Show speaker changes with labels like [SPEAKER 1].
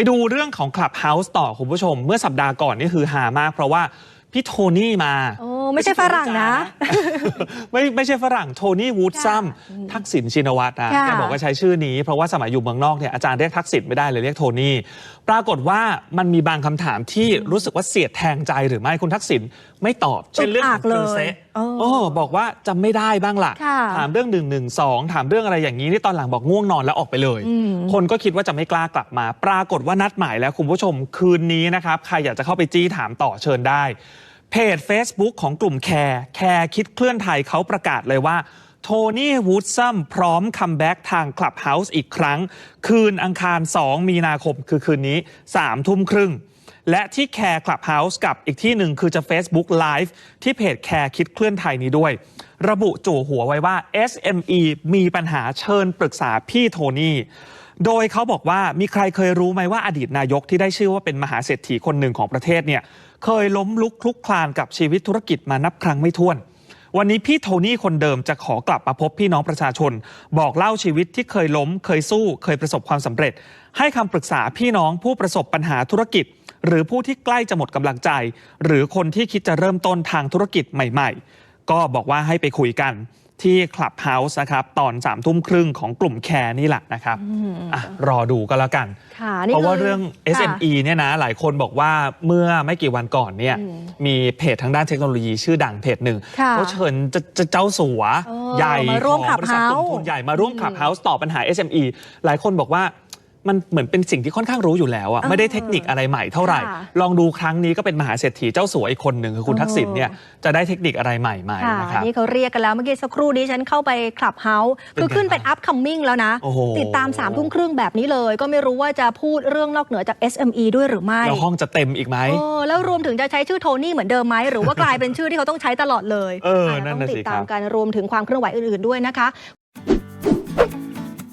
[SPEAKER 1] ไปดูเรื่องของ Clubhouse ต่อคุณผู้ชม เมื่อสัปดาห์ก่อนนี่คือฮามาก เพราะว่าพี่โทนี่มา
[SPEAKER 2] ไม่ใช่ฝรั่งนะ
[SPEAKER 1] ไม่ไม่ใช่ฝรั่งโทนี่วูดซัมทักษิณชินวัตรนะ
[SPEAKER 2] ค่ะ
[SPEAKER 1] แกบอกว่าใช้ชื่อนี้ เพราะว่าสมัยอยู่เมืองนอกเนี่ยอาจารย์เรียกทักษิณไม่ได้เลยเรียกโทนี่ปรากฏว่ามันมีบางคำถามที่รู้สึกว่าเสียดแทงใจหรือไม่คุณทักษิณไม่ตอบ เช่นเรื่องของ
[SPEAKER 2] อึกอักเลย
[SPEAKER 1] คุณเซะ
[SPEAKER 2] เออ
[SPEAKER 1] โอ้บอกว่าจำไม่ได้บ้างล่ะ
[SPEAKER 2] ค่ะ
[SPEAKER 1] ถามเรื่องหนึ่งหนึ่งสองถามเรื่องอะไรอย่างนี้นี่ตอนหลังบอกง่วงนอนแล้วออกไปเลย
[SPEAKER 2] อืม
[SPEAKER 1] คนก็คิดว่าจะไม่กล้ากลับมา ปรากฏว่านัดหมายแล้วคุณผู้ชมคืนนี้นะครับ ใครอยากจะเข้าไปจี้ถามต่อเชิญได้ เพจ Facebook ของกลุ่มแคร์แคร์คิดเคลื่อนไทยเขาประกาศเลยว่า โทนี่วูดซัมพร้อมคัมแบ็กทางคลับเฮาส์อีกครั้ง คืนอังคาร 2 มีนาคมคือคืนนี้ 3 ทุ่มครึ่ง และที่แคร์คลับเฮาส์กับอีกที่หนึ่งคือจะ Facebook Live ที่เพจแคร์คิดเคลื่อนไทยนี้ด้วย ระบุจู่หัวไว้ว่า SME มีปัญหาเชิญปรึกษาพี่โทนี่ โดยเขาบอกว่ามีใครเคยรู้ไหมว่าอดีตนายกที่ได้ชื่อว่าเป็นมหาเศรษฐีคนหนึ่งของประเทศเนี่ยเคยล้มลุกคลุกคลานกับชีวิตธุรกิจมานับครั้งไม่ถ้วน วันนี้พี่โทนี่คนเดิมจะขอกลับมาพบพี่น้องประชาชน บอกเล่าชีวิตที่เคยล้ม เคยสู้ เคยประสบความสำเร็จ ให้คำปรึกษาพี่น้องผู้ประสบปัญหาธุรกิจ หรือผู้ที่ใกล้จะหมดกำลังใจ หรือคนที่คิดจะเริ่มต้นทางธุรกิจใหม่ ๆ ก็บอกว่าให้ไปคุยกันที่ Clubhouse นะครับ ตอน3ามทุ่มครึ่งของกลุ่มแคร์นี่แหละนะครับอะรอดูก็แล้วกัน
[SPEAKER 2] ค่ะนี่
[SPEAKER 1] เพราะว่า
[SPEAKER 2] คือ
[SPEAKER 1] เรื่อง
[SPEAKER 2] ค่ะ
[SPEAKER 1] SME เนี่ยนะ หลายคนบอกว่าเมื่อไม่กี่วันก่อนเนี่ย
[SPEAKER 2] อืม
[SPEAKER 1] มีเพจทางด้านเทคโนโลยีชื่อดังเพจหนึ่ง
[SPEAKER 2] ค่ะ
[SPEAKER 1] เขาเชิญจะจะเจ้าสัว
[SPEAKER 2] เออ
[SPEAKER 1] ใหญ่
[SPEAKER 2] มาร่วม
[SPEAKER 1] ของบริษัทกลุ่ม
[SPEAKER 2] Clubhouse
[SPEAKER 1] ทุนใหญ่มาร่วม Clubhouse ตอบปัญหา SME หลายคนบอกว่า มันเหมือนเป็นสิ่งที่ค่อนข้างรู้อยู่แล้วอะ
[SPEAKER 2] เออ
[SPEAKER 1] ไม่ได้เทคนิคอะไรใหม่เท่าไหร่
[SPEAKER 2] ค่ะ
[SPEAKER 1] ลองดูครั้งนี้ก็เป็นมหาเศรษฐีเจ้าสัวอีกคนหนึ่งคือคุณ
[SPEAKER 2] เออ
[SPEAKER 1] ทักษิณเนี่ยจะได้เทคนิคอะไรใหม่ไหม
[SPEAKER 2] ค่ะ
[SPEAKER 1] นะครับ
[SPEAKER 2] นี่เขาเรียกกันแล้วเมื่อกี้สักครู่นี้ฉันเข้าไปคลับเฮาส์
[SPEAKER 1] เป็น
[SPEAKER 2] คือขึ้น
[SPEAKER 1] ไง
[SPEAKER 2] เป็นอัพคัมมิ่งแล้วนะ
[SPEAKER 1] โอ้โห
[SPEAKER 2] ติดตาม3ามทุ่มครึ่งแบบนี้เลย ก็ไม่รู้ว่าจะพูดเรื่องนอกเหนือจาก SME ด้วยหรือไม่
[SPEAKER 1] แล้วห้องจะเต็มอีกไหม
[SPEAKER 2] เออแล้วรวมถึงจะใช้ชื่อโทนี่เหมือนเดิมไหม หรือว่ากลายเป็นชื่อที่เขาต้องใช้ตลอดเลย
[SPEAKER 1] เออ
[SPEAKER 2] อะ
[SPEAKER 1] นั่น
[SPEAKER 2] ต้อ
[SPEAKER 1] น่ะ
[SPEAKER 2] ง
[SPEAKER 1] สิ
[SPEAKER 2] ติดตาม
[SPEAKER 1] ครับ
[SPEAKER 2] กันรวมถึงความเคลื่อนไหวอื่นๆด้วยนะคะ